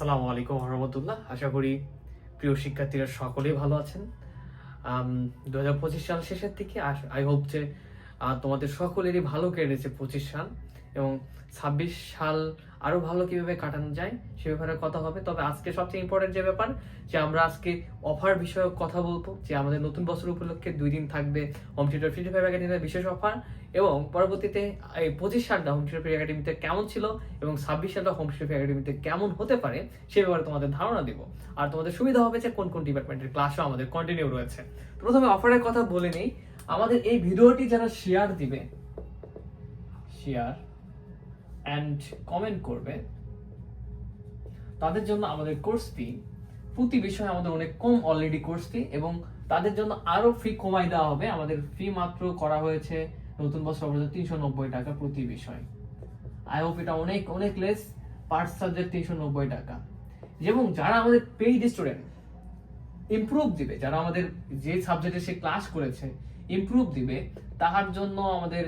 আসসালামু আলাইকুম রহমতুল্লাহ আশা করি প্রিয় শিক্ষার্থীরা সকলেই ভালো আছেন। দু হাজার পঁচিশ সাল শেষের থেকে আই হোপ যে তোমাদের সকলেরই ভালো কেটেছে পঁচিশ সাল। এবং ছাব্বিশ সাল আরও ভালো কীভাবে কাটানো যায় সে ব্যাপারে কথা হবে। তবে আজকে সবচেয়ে ইম্পর্টেন্ট যে ব্যাপার, যে আমরা আজকে অফার বিষয়ক কথা বলব, যে আমাদের নতুন বছর উপলক্ষে দুই দিন থাকবে হোম থিয়েটার ফ্রি ফাইভ একাডেমির বিশেষ অফার এবং পরবর্তীতে এই পঁচিশ সালটা হোম থিয়েটার ফ্রি একাডেমিতে কেমন ছিল এবং ছাব্বিশ সালটা হোম থিয়েটার ফ্রি একাডেমিতে কেমন হতে পারে সে ব্যাপারে তোমাদের ধারণা দিব। আর তোমাদের সুবিধা হবে যে কোন কোন ডিপার্টমেন্টের ক্লাসও আমাদের কন্টিনিউ রয়েছে। প্রথমে অফারের কথা বলে নেই। আমাদের এই ভিডিওটি যারা শেয়ার দিবে শেয়ার অ্যান্ড কমেন্ট করবে, তাদের জন্য আমাদের কোর্স ফি প্রতি বিষয়ে আমাদের অনেক কম অলরেডি কোর্স ফি এবং তাদের জন্য আরও ফি কমাই দেওয়া হবে। আমাদের ফি মাত্র করা হয়েছে নতুন বছর পর্যন্ত তিনশো নব্বই টাকা প্রতি বিষয়। আই হোপ এটা অনেক অনেক লেস পার সাবজেক্ট তিনশো নব্বই টাকা। এবং যারা আমাদের পেইড স্টুডেন্ট ইমপ্রুভ দিবে, যারা আমাদের যে সাবজেক্টে সে ক্লাস করেছে ইমপ্রুভ দিবে, তাহার জন্য আমাদের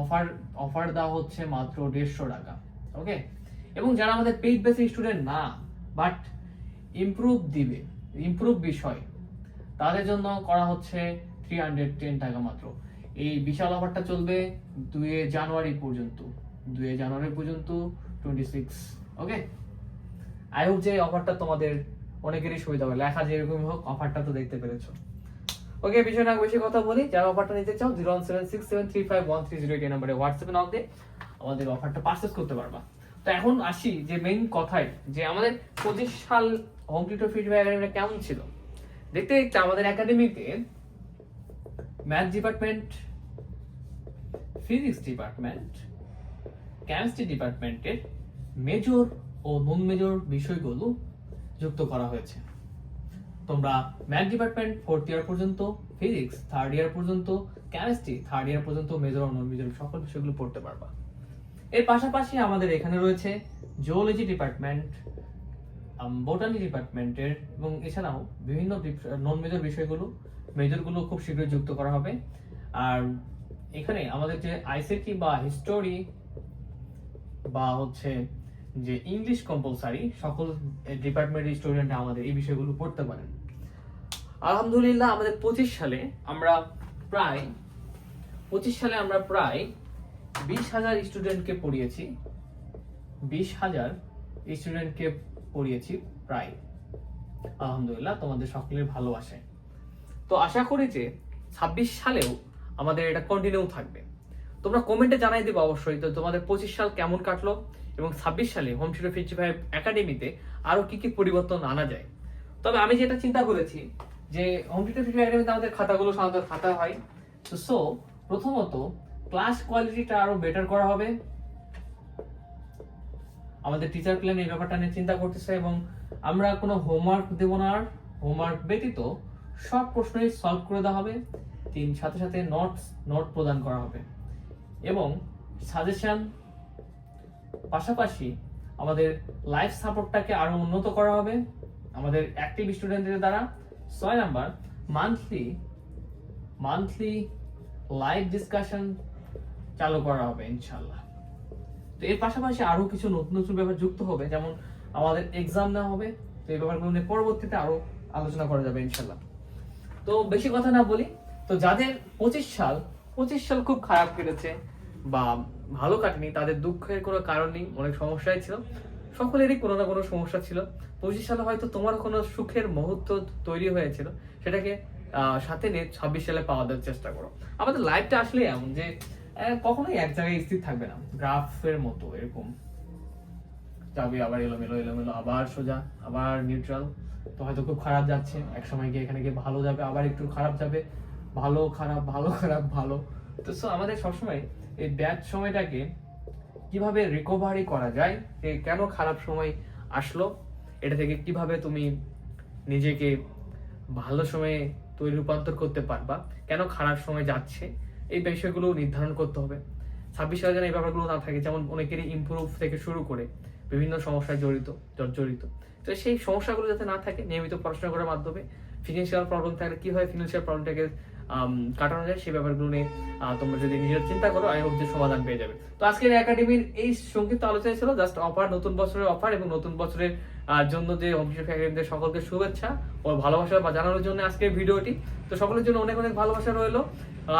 অফার অফার দেওয়া হচ্ছে মাত্র দেড়শো টাকা ওকে এবং যারা আমাদের পেইড বেসিক স্টুডেন্ট না বাট ইমপ্রুভ দিবে ইমপ্রুভ বিষয়, তাদের জন্য করা হচ্ছে থ্রি হান্ড্রেড টেন টাকা মাত্র। এই বিশাল অফারটা চলবে দুয়ে জানুয়ারি পর্যন্ত দুয়ে জানুয়ারি পর্যন্ত twenty six okay I hope যে অফারটা তোমাদের অনেকেরই সুবিধা হবে। লেখা যেরকমই হোক অফারটা তো দেখতে পেরেছ। ওকে বিষয় না বেশি কথা বলি। যারা অফারটা নিতে চাও zero one seven six seven three five one three zero এই নাম্বারে হোয়াটসঅ্যাপে নক দিয়ে আমাদের অফারটা পারচেস করতে পারবা। তো এখন আসি যে মেইন কথায়, যে আমাদের পঁচিশ সাল হোম টিউটর একাডেমিটা কেমন ছিল? দেখতে দেখতে আমাদের একাডেমিতে math department physics department chemistry ডিপার্টমেন্টের মেজর ও নন মেজর বিষয়গুলো যুক্ত করা হয়েছে। তোমরা ম্যাথ ডিপার্টমেন্ট ফোর্থ ইয়ার পর্যন্ত ফিজিক্স থার্ড ইয়ার পর্যন্ত কেমিস্ট্রি থার্ড ইয়ার পর্যন্ত মেজর ও নন মেজর সকল বিষয়গুলো পড়তে পারবা। এর পাশাপাশি আমাদের এখানে রয়েছে জিওলজি ডিপার্টমেন্ট বোটানি ডিপার্টমেন্টের এবং এছাড়াও বিভিন্ন নন মেজর বিষয়গুলো মেজরগুলো খুব শীঘ্রই যুক্ত করা হবে। আর এখানে আমাদের যে আইসিটি বা হিস্টোরি বা হচ্ছে যে ইংলিশ কম্পালসারি সকল ডিপার্টমেন্টের স্টুডেন্ট আমাদের এই বিষয়গুলো পড়তে পারেন। আলহামদুলিল্লাহ আমাদের পঁচিশ সালে আমরা প্রায়, পঁচিশ সালে আমরা প্রায় বিশ হাজার স্টুডেন্টকে পড়িয়েছি। বিশ হাজার স্টুডেন্টকে পড়িয়েছি প্রায়। আলহামদুলিল্লাহ তোমাদের সকলের ভালোবাসে। তো আশা করি যে ছাব্বিশ সালেও আমাদের এটা কন্টিনিউ থাকবে। তোমরা কমেন্টে জানাই দেবে অবশ্যই তো তোমাদের পঁচিশ সাল কেমন কাটলো এবং ছাব্বিশ সালে হোম ফিফটি ফাইভ একাডেমিতে আরও কি কি পরিবর্তন আনা যায়। তবে আমি যেটা চিন্তা করেছি যে হোম ফিফটি একাডেমিতে আমাদের খাতাগুলো সাধারণত খাতা হয়। তো সো প্রথমত ক্লাস কোয়ালিটিটা আরও বেটার করা হবে। আমাদের টিচার প্ল্যান এই ব্যাপারটা নিয়ে চিন্তা করতেছে এবং আমরা কোনো হোমওয়ার্ক দেব না আর। হোমওয়ার্ক ব্যতীত সব প্রশ্নই সলভ করে দেওয়া হবে। তিন, সাথে সাথে নোটস নোট প্রদান করা হবে। এবং সাজেশন পাশাপাশি আমাদের লাইফ সাপোর্টটাকে আরও উন্নত করা হবে। আমাদের অ্যাক্টিভ স্টুডেন্টদের দ্বারা ছয় number monthly monthly live discussion চালু করা হবে ইনশাল্লাহ তো এর পাশাপাশি আরও কিছু নতুন নতুন ব্যাপার যুক্ত হবে, যেমন আমাদের এক্সাম নেওয়া হবে, তো এই ব্যাপারগুলো নিয়ে পরবর্তীতে আরও আলোচনা করা যাবে ইনশাল্লাহ তো বেশি কথা না বলি, তো যাদের পঁচিশ সাল পঁচিশ সাল খুব খারাপ কেটেছে বা ভালো কাটেনি, তাদের দুঃখের কোনো কারণ নেই, অনেক সমস্যাই ছিল। সকলেরই কোনো না কোনো সমস্যা ছিল। পঁচিশ সালে হয়তো তোমার কোনো সুখের মুহূর্ত তৈরি হয়েছিল, সেটাকে সাথে নিয়ে ছাব্বিশ সালে পাওয়া দেওয়ার চেষ্টা করো। আমাদের লাইফটা আসলে এমন যে কখনোই এক জায়গায় স্থির থাকবে না। গ্রাফের মতো এরকম। আবার আবার সোজা, আবার নিউট্রাল তো হয়তো খুব খারাপ যাচ্ছে, এক সময় গিয়ে এখানে গিয়ে ভালো যাবে, আবার একটু খারাপ যাবে। ভালো, খারাপ ভালো খারাপ, ভালো। তো সো আমাদের সবসময় এই ব্যাড সময়টাকে কীভাবে রিকভারি করা যায় যে কেন খারাপ সময় আসলো, এটা থেকে কীভাবে তুমি নিজেকে ভালো সময়ে তৈরি, রূপান্তর করতে পারবা, কেন খারাপ সময় যাচ্ছে, এই বিষয়গুলো নির্ধারণ করতে হবে। ছাব্বিশ যেন এই ব্যাপারগুলো না থাকে, যেমন অনেকেরই ইমপ্রুভ থেকে শুরু করে বিভিন্ন সমস্যায় জড়িত জর্জরিত তো সেই সমস্যাগুলো যাতে না থাকে, নিয়মিত পড়াশোনা করার মাধ্যমে ফিনান্সিয়াল প্রবলেম থাকলে কীভাবে ফিনান্সিয়াল প্রবলেমটাকে কাটানো যায় সেই ব্যাপারগুলো নিয়ে তোমরা যদি নিজের চিন্তা করো আই হোপ যে সমাধান পেয়ে যাবে। তো আজকের একাডেমির এই সংক্ষিপ্ত আলোচনা ছিল জাস্ট অফার নতুন বছরের অফার এবং নতুন বছরের জন্য যে হোম টিউটর সকলকে শুভেচ্ছা ও ভালোবাসা বা জানানোর জন্য আজকের ভিডিওটি। তো সকলের জন্য অনেক অনেক ভালোবাসা রইল।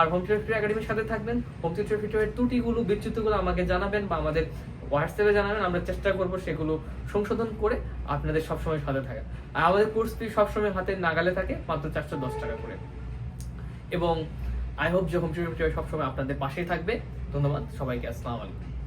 আর হোম টিউটর একাডেমির সাথে থাকবেন। হোম টিউটর ফিটোরের ত্রুটিগুলো, বিচ্যুতিগুলো আমাকে জানাবেন বা আমাদের হোয়াটসঅ্যাপে জানাবেন। আমরা চেষ্টা করব সেগুলো সংশোধন করে আপনাদের সবসময় সাথে থাকা আর আমাদের কোর্স ফি সবসময় হাতে নাগালে থাকে, মাত্র চারশো দশ টাকা করে। এবং আই হোপ যে হোম সবসময় আপনাদের পাশেই থাকবে। ধন্যবাদ। সবাইকে আসসালামু আলাইকুম।